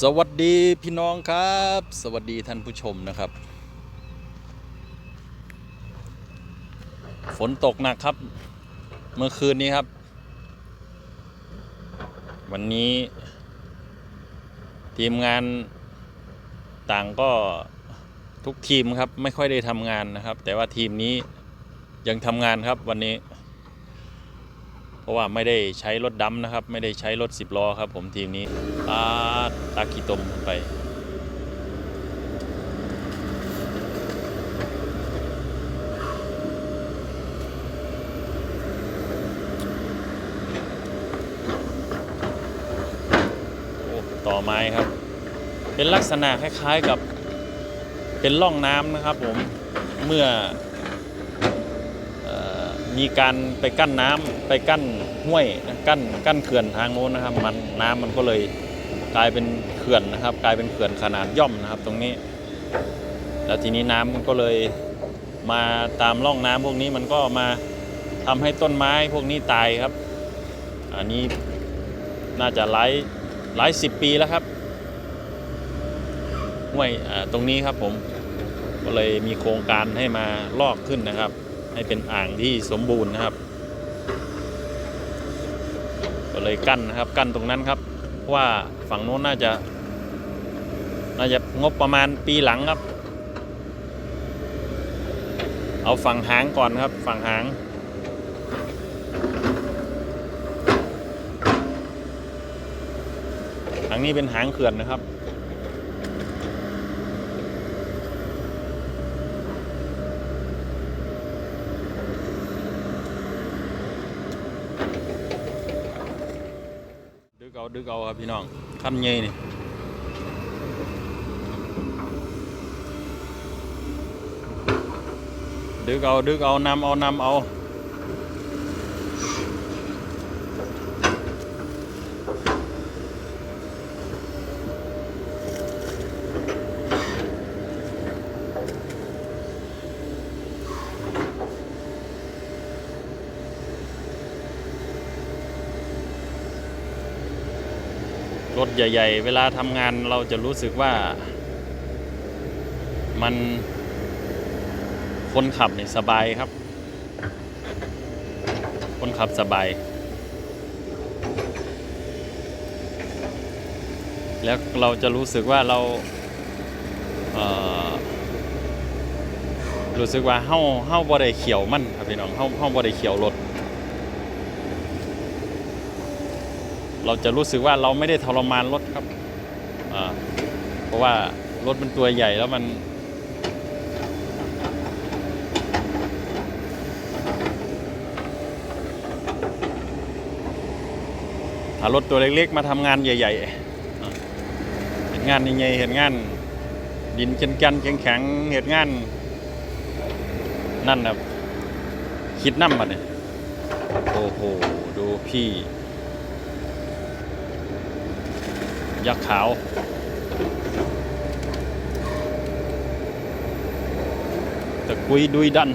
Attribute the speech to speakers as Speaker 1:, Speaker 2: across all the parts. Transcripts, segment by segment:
Speaker 1: สวัสดีพี่น้องครับ สวัสดีท่านผู้ชมนะครับ ฝนตกหนักครับ เมื่อคืนนี้ครับ วันนี้ ทีมงานต่างก็ทุกทีมครับ ไม่ค่อยได้ทำงานนะครับ แต่ว่าทีมนี้ยังทำงานครับวันนี้ เพราะว่าไม่ได้ใช้รถดำนะครับ ไม่ได้ใช้รถสิบล้อครับ ผมทีมนี้ตาตากีตมไปต่อไม้ครับ เป็นลักษณะคล้ายๆกับเป็นร่องน้ำนะครับผมเมื่อ มีการไปกั้นน้ำไปกั้นห้วยกั้นกั้นเขื่อนทางโน้นนะครับ มันน้ำมันก็เลยกลายเป็นเขื่อนนะครับ กลายเป็นเขื่อนขนาดย่อมนะครับ ตรงนี้ แล้วทีนี้น้ำมันก็เลยมาตามร่องน้ำพวกนี้มันก็มาทำให้ต้นไม้พวกนี้ตายครับ อันนี้น่าจะหลายหลายสิบปีแล้วครับห้วยตรงนี้ครับผมก็เลยมีโครงการให้มาลอกขึ้นนะครับ ให้เป็นอ่างที่สมบูรณ์นะครับ ก็เลยกั้นนะครับกั้นตรงนั้นครับเพราะว่าฝั่งโน้นน่าจะ น่าจะงบประมาณปีหลังครับ เอาฝั่งหางก่อนครับฝั่งหางหางนี้เป็นหางเขื่อนนะครับ ดึกเอาดึกเอาครับพี่น้องขั้นใหญ่นี่ดึกเอาดึกเอานำเอานำเอา รถใหญ่ ๆ เวลาทำงานเราจะรู้สึกว่ามันคนขับเนี่ยสบายครับ คนขับสบาย แล้วเราจะรู้สึกว่าเราเรู้สึกว่าเฮาเฮาบ่ได้เขียวมันครับพี่น้องเฮาเฮาบ่ได้เขียวรถ เราจะรู้สึกว่าเราไม่ได้ทรมานรถครับเพราะว่ารถมันตัวใหญ่แล้วมัน ถ้ารถตัวเล็กๆ มาทำงานใหญ่ ๆ เห็นงานใหญ่ๆเห็นงาน ดินเกันๆแข็งๆเห็นงาน นั่นนะคิดน้ำมาเนี่ยโอ้โห ดูพี่ ยักษ์ขาวตะกุยดุยดัน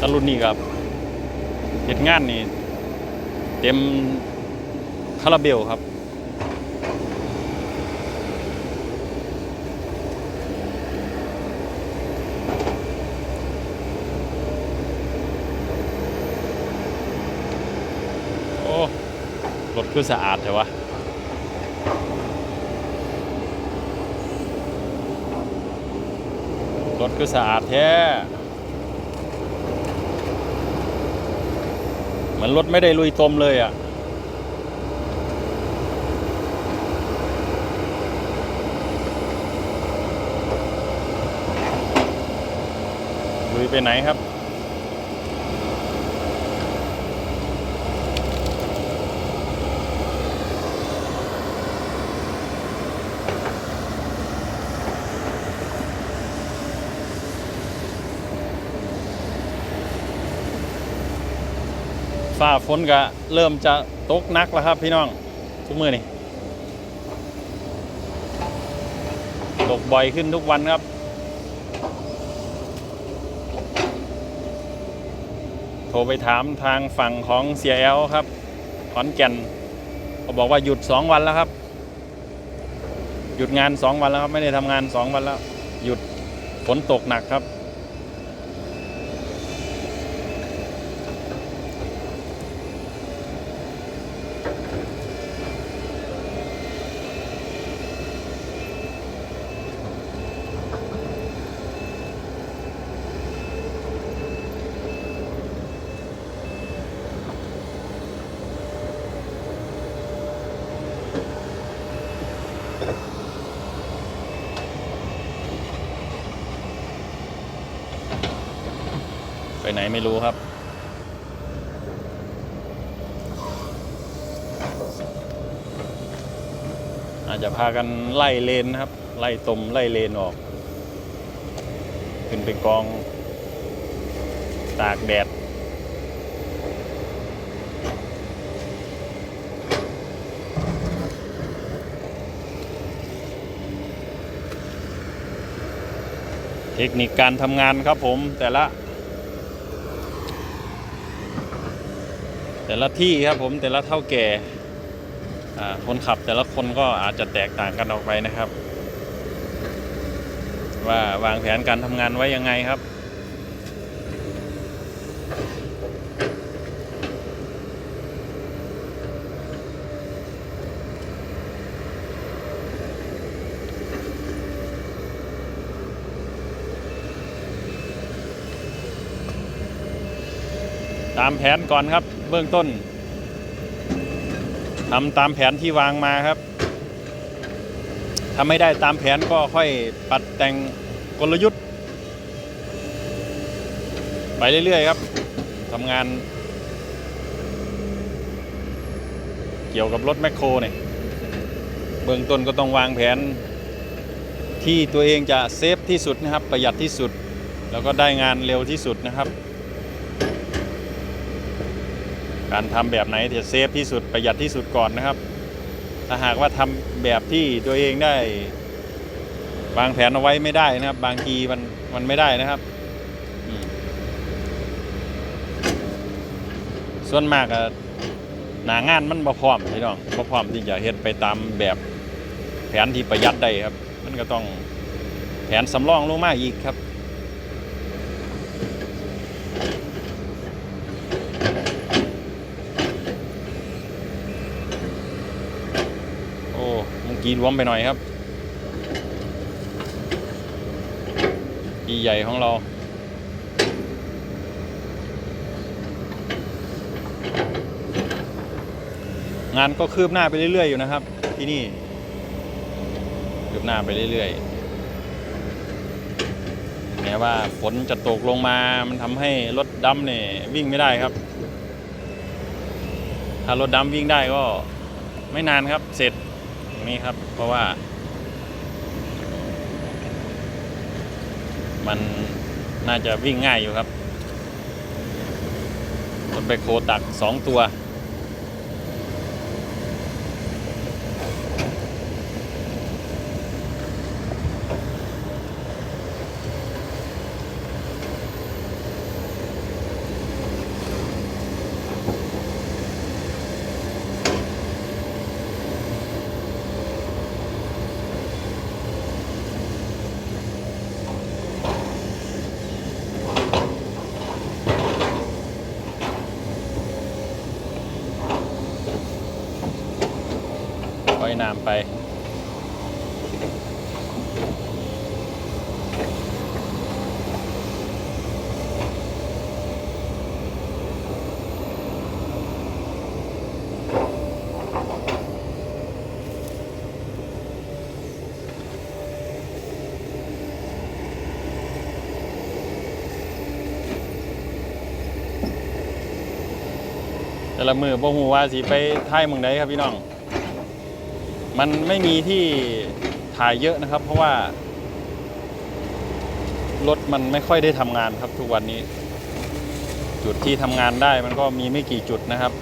Speaker 1: ตะลุนนี่ครับเหตุงานนี่เต็มคาราเบลครับ โอ้ รถคือสะอาดใช่วะรถคือสะอาดแท้เหมือนรถไม่ได้ลุยตมเลยอะลุยไปไหนครับ ฟ้าฝนก็เริ่มจะตกนักแล้วครับพี่น้องทุกมือนี่ตกบ่อยขึ้นทุกวันครับ โทรไปถามทางฝั่งของเซียแอลครับขอนแก่นเขาบอกว่าหยุด 2 วันแล้วครับ หยุดงาน 2 วันแล้วครับ ไม่ได้ทำงาน 2 วันแล้ว หยุดฝนตกหนักครับ ไปไหนไม่รู้ครับ อาจจะพากันไล่เลนนะครับ ไล่ตมไล่เลนออก ขึ้นไปกอง ตากแดดเทคนิคการทำงานครับผมแต่ละ แต่ละที่ครับผมแต่ละเท่าแก่คนขับแต่ละคนก็อาจจะแตกต่างกันออกไปนะครับ ว่าวางแผนการทำงานไว้ยังไงครับ ตามแผนก่อนครับ เบื้องต้นทำตามแผนที่วางมาครับทำไม่ได้ตามแผนก็ค่อยปัดแต่งกลยุทธ์ ไปเรื่อยๆครับทำงาน เกี่ยวกับรถแมคโครเนี่ยเบื้องต้นก็ต้องวางแผน ที่ตัวเองจะเซฟที่สุดนะครับ ประหยัดที่สุด แล้วก็ได้งานเร็วที่สุดนะครับ การทำแบบไหนจะเซฟที่สุดประหยัดที่สุดก่อนนะครับ ถ้าหากว่าทำแบบที่ตัวเองได้ วางแผนเอาไว้ไม่ได้นะครับ บางทีมันมันไม่ได้นะครับ ส่วนมากอะหนางานมันบ่พร้อมพี่น้องบ่พร้อมที่จะเฮ็ดไปตามแบบแผนที่ประหยัดได้ครับ มันก็ต้องแผนสำรองลงมาอีกครับ โอ้เมื่อ กีรวมไปหน่อยครับปีใหญ่ของเรา งานก็คืบหน้าไปเรื่อยๆอยู่นะครับ ที่นี่คืบหน้าไปเรื่อยๆแม้ว่าฝนจะตกลงมามันทำให้รถดำเนี่ยวิ่งไม่ได้ครับ ถ้ารถดำวิ่งได้ก็ไม่นานครับ เสร็จ นี้ครับ เพราะว่า มันน่าจะวิ่งง่ายอยู่ครับรถแบคโคตักสองตัว อยน้ำไป แต่ละมือบ่ฮู้ว่าสิไปท่ายเมืองใดครับพี่น้อง มันไม่มีที่ถ่ายเยอะนะครับ เพราะว่ารถมันไม่ค่อยได้ทำงานครับทุกวันนี้ จุดที่ทำงานได้มันก็มีไม่กี่จุดนะครับ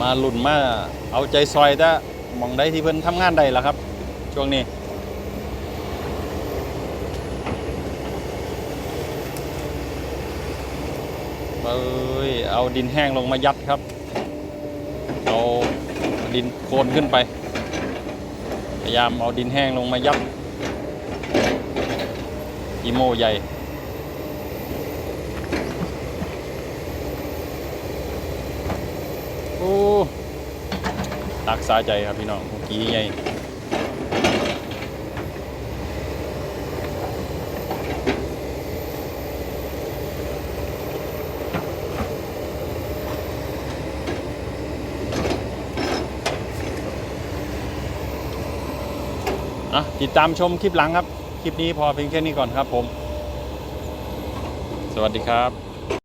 Speaker 1: มาหลุนมาเอาใจซอยแต่หมองได้ที่เพิ่นทำงานได้แล้วครับ ช่วงนี้เอ้ยเอาดินแห้งลงมายัดครับ ดินโคลนขึ้นไป พยายามเอาดินแห้งลงมายับอีโมใหญ่โอ้ตักสาใจครับพี่น้องเมื่อกี้ใหญ่ อะติดตามชมคลิปหลังครับ คลิปนี้พอเพียงแค่นี้ก่อนครับผม สวัสดีครับ